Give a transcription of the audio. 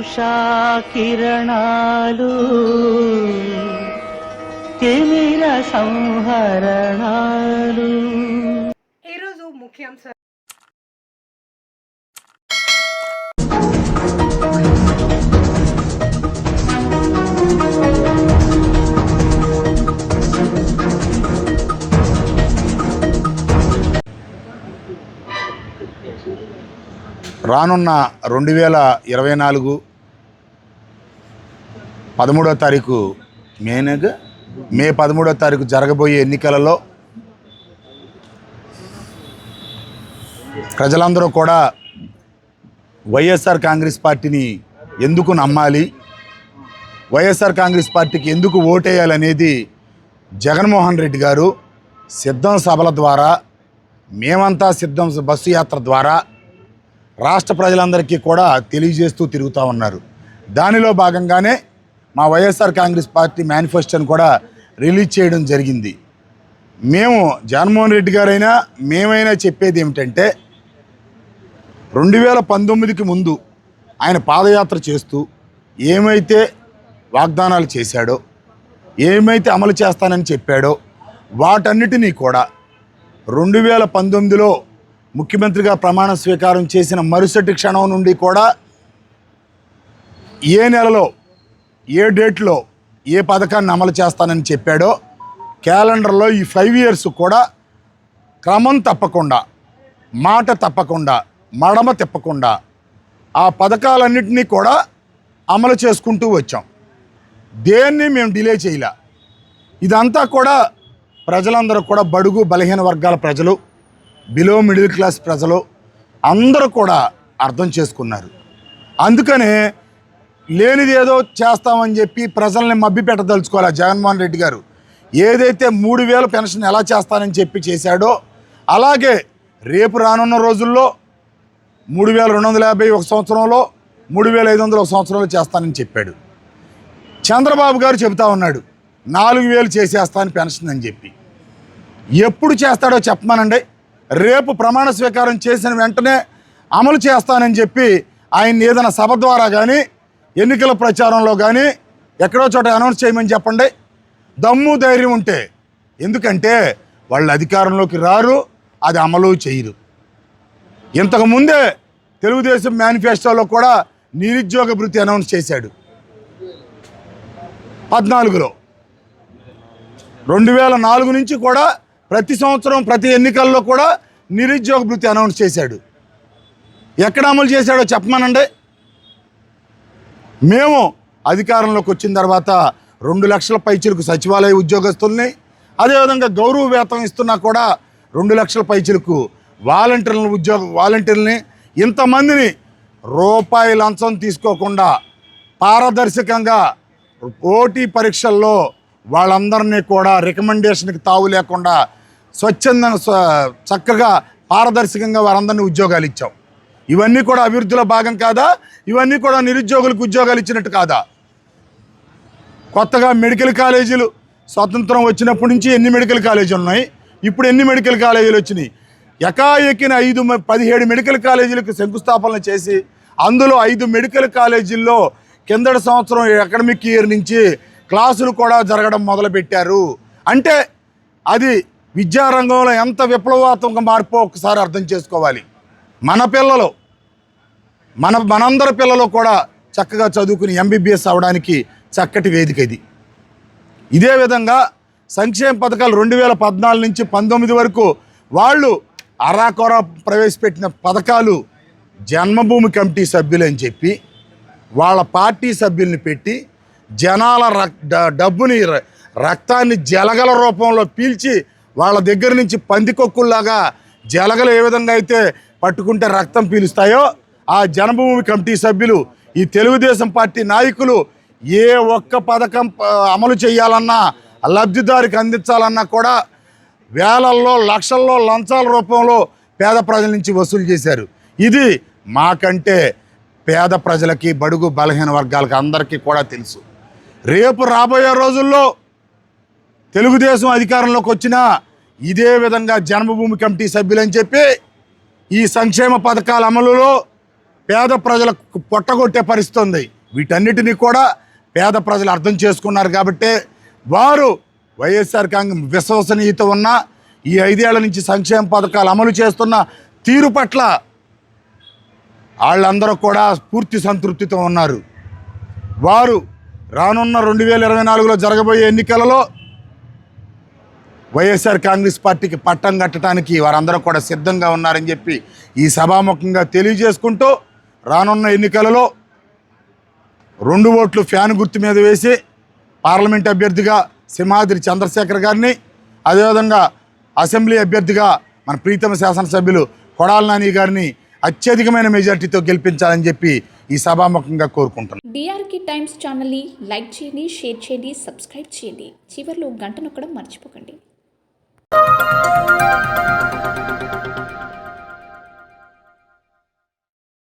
ఉషా కిరణాలు తిమిర సంహరణాలు. ఈరోజు ముఖ్యాంశాలు రానున్న రెండు వేల ఇరవై నాలుగు పదమూడో తారీఖు మేనగా మే పదమూడో తారీఖు జరగబోయే ఎన్నికలలో ప్రజలందరూ కూడా వైఎస్ఆర్ కాంగ్రెస్ పార్టీని ఎందుకు నమ్మాలి? వైఎస్ఆర్ కాంగ్రెస్ పార్టీకి ఎందుకు ఓటేయాలనేది జగన్మోహన్ రెడ్డి గారు సిద్ధం సభల ద్వారా మేమంతా సిద్ధం బస్సు యాత్ర ద్వారా రాష్ట్ర ప్రజలందరికీ కూడా తెలియజేస్తూ తిరుగుతూ ఉన్నారు. దానిలో భాగంగానే మా వైఎస్ఆర్ కాంగ్రెస్ పార్టీ మేనిఫెస్టోని కూడా రిలీజ్ చేయడం జరిగింది. మేము జగన్మోహన్ రెడ్డి గారైనా మేమైనా చెప్పేది ఏమిటంటే రెండు వేల పంతొమ్మిదికి ముందు ఆయన పాదయాత్ర చేస్తూ ఏమైతే వాగ్దానాలు చేశాడో ఏమైతే అమలు చేస్తానని చెప్పాడో వాటన్నిటినీ కూడా రెండు వేల పంతొమ్మిదిలో ముఖ్యమంత్రిగా ప్రమాణ స్వీకారం చేసిన మరుసటి క్షణం నుండి కూడా ఏ నెలలో ఏ డేట్లో ఏ పథకాన్ని అమలు చేస్తానని చెప్పాడో క్యాలెండర్లో ఈ ఫైవ్ ఇయర్స్ కూడా క్రమం తప్పకుండా మాట తప్పకుండా మడమ తిప్పకుండా ఆ పథకాలన్నింటినీ కూడా అమలు చేసుకుంటూ వచ్చాం. దేన్ని మేము డిలే చేయలే. ఇదంతా కూడా ప్రజలందరూ కూడా బడుగు బలహీన వర్గాల ప్రజలు బిలో మిడిల్ క్లాస్ ప్రజలు అందరూ కూడా అర్థం చేసుకున్నారు. అందుకనే లేనిది ఏదో చేస్తామని చెప్పి ప్రజల్ని మబ్బి పెట్టదలుచుకోవాలి జగన్మోహన్ రెడ్డి గారు. ఏదైతే మూడు వేల పెన్షన్ ఎలా చేస్తానని చెప్పి చేశాడో అలాగే రేపు రానున్న రోజుల్లో మూడు వేల రెండు వందల యాభై ఒక సంవత్సరంలో మూడు వేల ఐదు వందలు ఒక సంవత్సరంలో చేస్తానని చెప్పాడు. చంద్రబాబు గారు చెబుతా ఉన్నాడు నాలుగు వేలు చేసేస్తాను పెన్షన్ అని చెప్పి. ఎప్పుడు చేస్తాడో చెప్పమనండి. రేపు ప్రమాణ స్వీకారం చేసిన వెంటనే అమలు చేస్తానని చెప్పి ఆయన ఏదైనా సభ ద్వారా కానీ ఎన్నికల ప్రచారంలో కానీ ఎక్కడో చోట అనౌన్స్ చేయమని చెప్పండి. దమ్ము ధైర్యం ఉంటే. ఎందుకంటే వాళ్ళు అధికారంలోకి రారు అది అమలు చేయరు. ఇంతకుముందే తెలుగుదేశం మేనిఫెస్టోలో కూడా నిరుద్యోగ భృతి అనౌన్స్ చేశాడు. పద్నాలుగులో. రెండు వేల నాలుగు నుంచి కూడా ప్రతి సంవత్సరం ప్రతి ఎన్నికల్లో కూడా నిరుద్యోగ భృతి అనౌన్స్ చేశాడు. ఎక్కడ అమలు చేశాడో చెప్పమనండి. మేము అధికారంలోకి వచ్చిన తర్వాత రెండు లక్షల పైచులకు సచివాలయ ఉద్యోగస్తుల్ని అదేవిధంగా గౌరవ వేతనం ఇస్తున్నా కూడా రెండు లక్షల పైచులకు వాలంటీర్లను ఉద్యోగ వాలంటీర్ని ఇంతమందిని రూపాయి లంచం తీసుకోకుండా పారదర్శకంగా పోటీ పరీక్షల్లో వాళ్ళందరినీ కూడా రికమెండేషన్కి తావు లేకుండా స్వచ్ఛందంగా చక్కగా పారదర్శకంగా వారందరినీ ఉద్యోగాలు ఇచ్చాం. ఇవన్నీ కూడా అభివృద్ధిలో భాగం కాదా? ఇవన్నీ కూడా నిరుద్యోగులకు ఉద్యోగాలు ఇచ్చినట్టు కాదా? కొత్తగా మెడికల్ కాలేజీలు స్వతంత్రం వచ్చినప్పటి నుంచి ఎన్ని మెడికల్ కాలేజీలు ఉన్నాయి? ఇప్పుడు ఎన్ని మెడికల్ కాలేజీలు వచ్చినాయి? ఎకాఎకిన ఐదు పదిహేడు మెడికల్ కాలేజీలకు శంకుస్థాపన చేసి అందులో ఐదు మెడికల్ కాలేజీల్లో కిందటి సంవత్సరం అకాడమిక్ ఇయర్ నుంచి క్లాసులు కూడా జరగడం మొదలుపెట్టారు. అంటే అది విద్యారంగంలో ఎంత విప్లవాత్మక మార్పు ఒకసారి అర్థం చేసుకోవాలి. మన పిల్లలు మన మనందరి పిల్లలు కూడా చక్కగా చదువుకుని ఎంబీబీఎస్ అవడానికి చక్కటి వేదిక ఇది. ఇదే విధంగా సంక్షేమ పథకాలు రెండు వేల పద్నాలుగు నుంచి పంతొమ్మిది వరకు వాళ్ళు అరాకొర ప్రవేశపెట్టిన పథకాలు జన్మభూమి కమిటీ సభ్యులు అని చెప్పి వాళ్ళ పార్టీ సభ్యుల్ని పెట్టి జనాల రక్ డబ్బుని రక్తాన్ని జలగల రూపంలో పీల్చి వాళ్ళ దగ్గర నుంచి పందికొక్కుల్లాగా జలగలు ఏ విధంగా అయితే పట్టుకుంటే రక్తం పీలుస్తాయో ఆ జనభూమి కమిటీ సభ్యులు ఈ తెలుగుదేశం పార్టీ నాయకులు ఏ ఒక్క పథకం అమలు చేయాలన్నా లబ్ధిదారికి అందించాలన్నా కూడా వేలల్లో లక్షల్లో లంచాల రూపంలో పేద ప్రజల నుంచి వసూలు చేశారు. ఇది మాకంటే పేద ప్రజలకి బడుగు బలహీన వర్గాలకి అందరికీ కూడా తెలుసు. రేపు రాబోయే రోజుల్లో తెలుగుదేశం అధికారంలోకి వచ్చినా ఇదే విధంగా జన్మభూమి కమిటీ సభ్యులని చెప్పి ఈ సంక్షేమ పథకాల అమలులో పేద ప్రజలకు పొట్టగొట్టే పరిస్థితి ఉంది వీటన్నిటినీ కూడా పేద ప్రజలు అర్థం చేసుకున్నారు కాబట్టే వారు వైఎస్ఆర్ కాంగ్రెస్ విశ్వసనీయత ఉన్న ఈ ఐదేళ్ళ నుంచి సంక్షేమ పథకాలు అమలు చేస్తున్న తీరు పట్ల వాళ్ళందరూ కూడా పూర్తి సంతృప్తితో ఉన్నారు. వారు రానున్న రెండు వేల ఇరవై నాలుగులో జరగబోయే ఎన్నికలలో వైఎస్ఆర్ కాంగ్రెస్ పార్టీకి పట్టం కట్టడానికి వారందరూ కూడా సిద్ధంగా ఉన్నారని చెప్పి ఈ సభాముఖంగా తెలియజేసుకుంటూ రానున్న ఎన్నికలలో రెండు ఓట్లు ఫ్యాన్ గుర్తు మీద వేసి పార్లమెంట్ అభ్యర్థిగా సింహాద్రి చంద్రశేఖర్ గారిని అదేవిధంగా అసెంబ్లీ అభ్యర్థిగా మన ప్రీతమ శాసనసభ్యులు కొడాల నాని గారిని అత్యధికమైన మెజార్టీతో గెలిపించాలని చెప్పి ఈ సభాముఖంగా కోరుకుంటున్నాను డిఆర్కి టైమ్స్ ఛానల్ని లైక్ చేయండి షేర్ చేయండి సబ్స్క్రైబ్ చేయండి. చివరిలో గంట నొక్కడం మర్చిపోకండి.